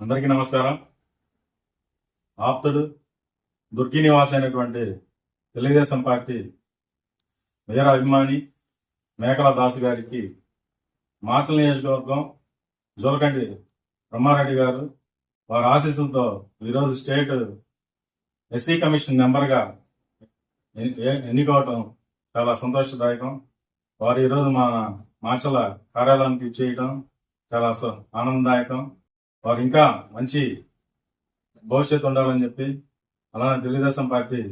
అందరికీ నమస్కారం. ఆప్తుడు దుర్గి నివాస్ అయినటువంటి తెలుగుదేశం పార్టీ మేయర్ అభిమాని మేకల దాసు గారికి మాచల నియోజకవర్గం జోలకండి బ్రహ్మారెడ్డి గారు వారి ఆశీస్సులతో ఈరోజు స్టేట్ ఎస్సీ కమిషన్ మెంబర్గా ఎన్నుకోవటం చాలా సంతోషదాయకం. వారు ఈరోజు మా మాచల కార్యాలయానికి చేయటం చాలా ఆనందదాయకం. వారు ఇంకా మంచి భవిష్యత్తు ఉండాలని చెప్పి అలానే తెలుగుదేశం పార్టీ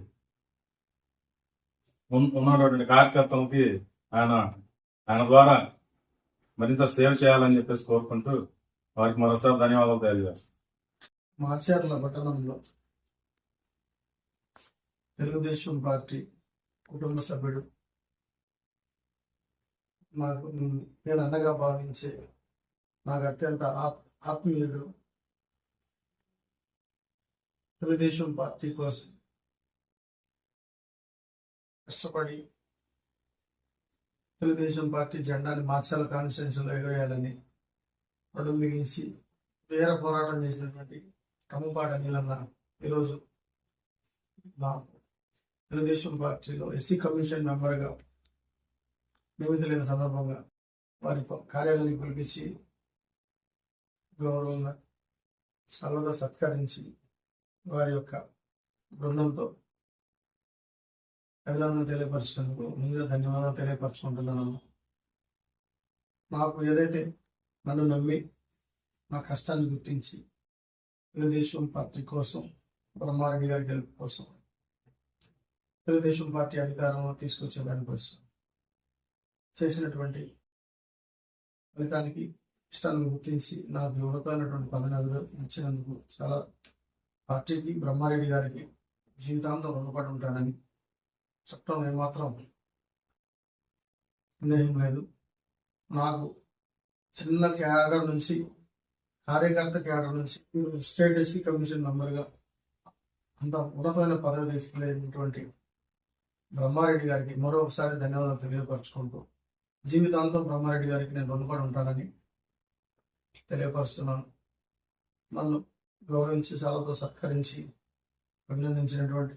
ఉన్నటువంటి కార్యకర్తలకి ఆయన ఆయన ద్వారా మరింత సేవ చేయాలని చెప్పేసి కోరుకుంటూ వారికి మరోసారి ధన్యవాదాలు తెలియజేస్తాను మార్చర్ల పట్టణంలో తెలుగుదేశం పార్టీ కుటుంబ సభ్యుడు నాకు నేను అన్నగా భావించే నాకు అత్యంత ఆప్ ఆత్మీయుడు తెలుగుదేశం పార్టీ కోసం కష్టపడి తెలుగుదేశం పార్టీ జెండాని మార్చాల కాన్స్టిట్యూన్సీలో ఎగరేయాలని నడుం బిగించి వేర పోరాటం చేసినటువంటి కమ్మపాట నీలన్న ఈరోజు నా తెలుగుదేశం పార్టీలో ఎస్సీ కమిషన్ మెంబర్గా నియమితులైన సందర్భంగా వారి కార్యాలయానికి పిలిపించి గౌరవంగా సర్వదా సత్కరించి వారి యొక్క బృందంతో అభినందన తెలియపరిచినందుకు ముందుగా ధన్యవాదాలు తెలియపరచుకుంటున్నాను. మాకు ఏదైతే నన్ను నమ్మి నా కష్టాన్ని గుర్తించి తెలుగుదేశం పార్టీ కోసం బ్రహ్మారెడ్డి గారి గెలుపు కోసం తెలుగుదేశం పార్టీ అధికారంలో తీసుకొచ్చే దానికోసం చేసినటువంటి ఫలితానికి ఇష్టాన్ని గుర్తించి నాకు పదవి పదనదులు ఇచ్చినందుకు చాలా పార్టీకి బ్రహ్మారెడ్డి గారికి జీవితాంతం రుణపడి ఉంటానని చెప్పడం ఏమాత్రం సందేహం లేదు. నాకు చిన్న క్యాడర్ నుంచి కార్యకర్త క్యాడర్ నుంచి స్టేట్ ఎస్సీ కమిషన్ మెంబర్గా అంత ఉన్నతమైన పదవి తీసుకునేటువంటి బ్రహ్మారెడ్డి గారికి మరొకసారి ధన్యవాదాలు తెలియపరచుకుంటూ జీవితాంతం బ్రహ్మారెడ్డి గారికి నేను రుణపడి ఉంటానని తెలియపరుస్తున్నాను. నన్ను గౌరవించి సాలతో సత్కరించి అభినందించినటువంటి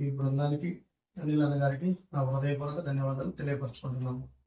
ఈ బృందానికి అనిల్ అన్న గారికి నా హృదయపూర్వక ధన్యవాదాలు తెలియపరుచుకుంటున్నాను.